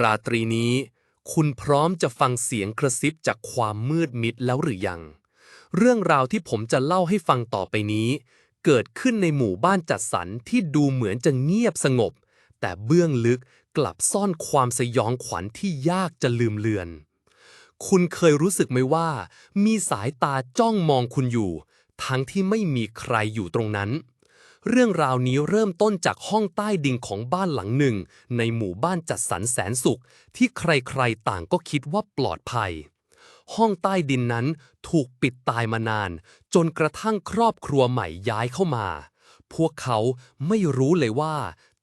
ราตรีนี้ คุณพร้อมจะฟังเสียงกระซิบจากความมืดมิดแล้วหรือยัง เรื่องราวที่ผมจะเล่าให้ฟังต่อไปนี้ เกิดขึ้นในหมู่บ้านจัดสรรที่ดูเหมือนจะเงียบสงบ แต่เบื้องลึกกลับซ่อนความสยองขวัญที่ยากจะลืมเลือน คุณเคยรู้สึกไหมว่า มีสายตาจ้องมองคุณอยู่ ทั้งที่ไม่มีใครอยู่ตรงนั้น เรื่องราวนี้เริ่มต้นจากห้องใต้ดินของบ้านหลังหนึ่ง ในหมู่บ้านจัดสรรแสนสุข ที่ใครๆต่างก็คิดว่าปลอดภัย ห้องใต้ดินนั้นถูกปิดตายมานาน จนกระทั่งครอบครัวใหม่ย้ายเข้ามา พวกเขาไม่รู้เลยว่า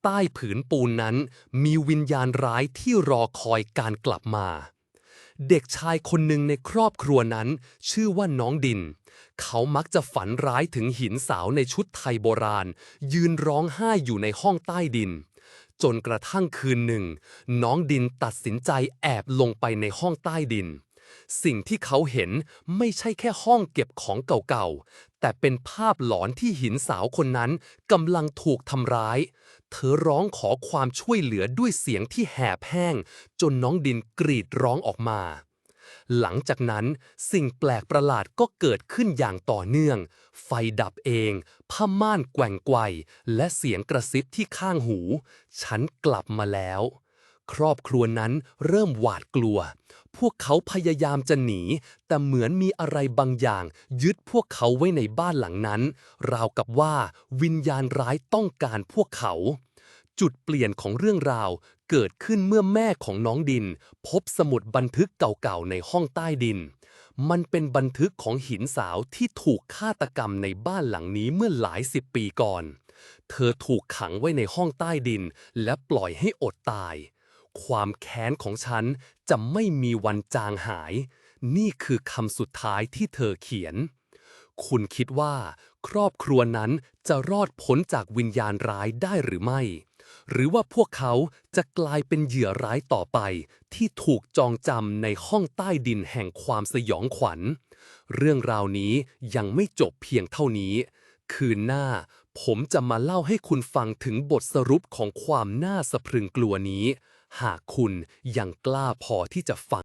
ใต้ผืนปูนนั้น มีวิญญาณร้ายที่รอคอยการกลับมา เด็กชายคนหนึ่งในครอบครัวนั้น ชื่อว่าน้องดิน เขามักจะฝันร้ายถึงหินสาวในชุดไทยโบราณ ยืนร้องไห้อยู่ในห้องใต้ดิน จนกระทั่งคืนหนึ่ง น้องดินตัดสินใจแอบลงไปในห้องใต้ดิน สิ่งที่เขาเห็นไม่ใช่แค่ห้องเก็บของเก่าๆ แต่เป็นภาพหลอนที่หินสาวคนนั้นกำลังถูกทำร้าย เธอร้องขอความช่วยเหลือด้วยเสียงที่แหบแห้ง จนน้องดินกรีดร้องออกมา หลังจากนั้นสิ่งแปลกประหลาดก็เกิดขึ้นอย่างต่อเนื่อง ไฟดับเอง ผ้าม่านแกว่งไกวและเสียงกระซิบที่ข้างหู ฉันกลับมาแล้ว ครอบครัวนั้นเริ่มหวาดกลัว พวกเขาพยายามจะหนี แต่เหมือนมีอะไรบางอย่าง ยึดพวกเขาไว้ในบ้านหลังนั้น ราวกับว่าวิญญาณร้ายต้องการพวกเขา จุดเปลี่ยนของเรื่องราวเกิดขึ้นเมื่อแม่ของน้องดิน พบสมุดบันทึกเก่าๆ ในห้องใต้ดิน มันเป็นบันทึกของหินสาวที่ถูกฆาตกรรมในบ้านหลังนี้เมื่อหลายสิบปีก่อน เธอถูกขังไว้ในห้องใต้ดิน และปล่อยให้อดตาย ความแค้นของฉันจะไม่มีวันจางหาย นี่คือคำสุดท้ายที่เธอเขียน คุณคิดว่า ครอบครัวนั้นจะรอดพ้นจากวิญญาณร้ายได้หรือไม่ หรือว่าพวกเขาจะกลายเป็นเหยื่อร้ายต่อไป ที่ถูกจองจำในห้องใต้ดินแห่งความสยองขวัญ เรื่องราวนี้ยังไม่จบเพียงเท่านี้ คืนหน้าผมจะมาเล่าให้คุณฟังถึงบทสรุปของความน่าสะพรึงกลัวนี้ หากคุณยังกล้าพอที่จะฟัง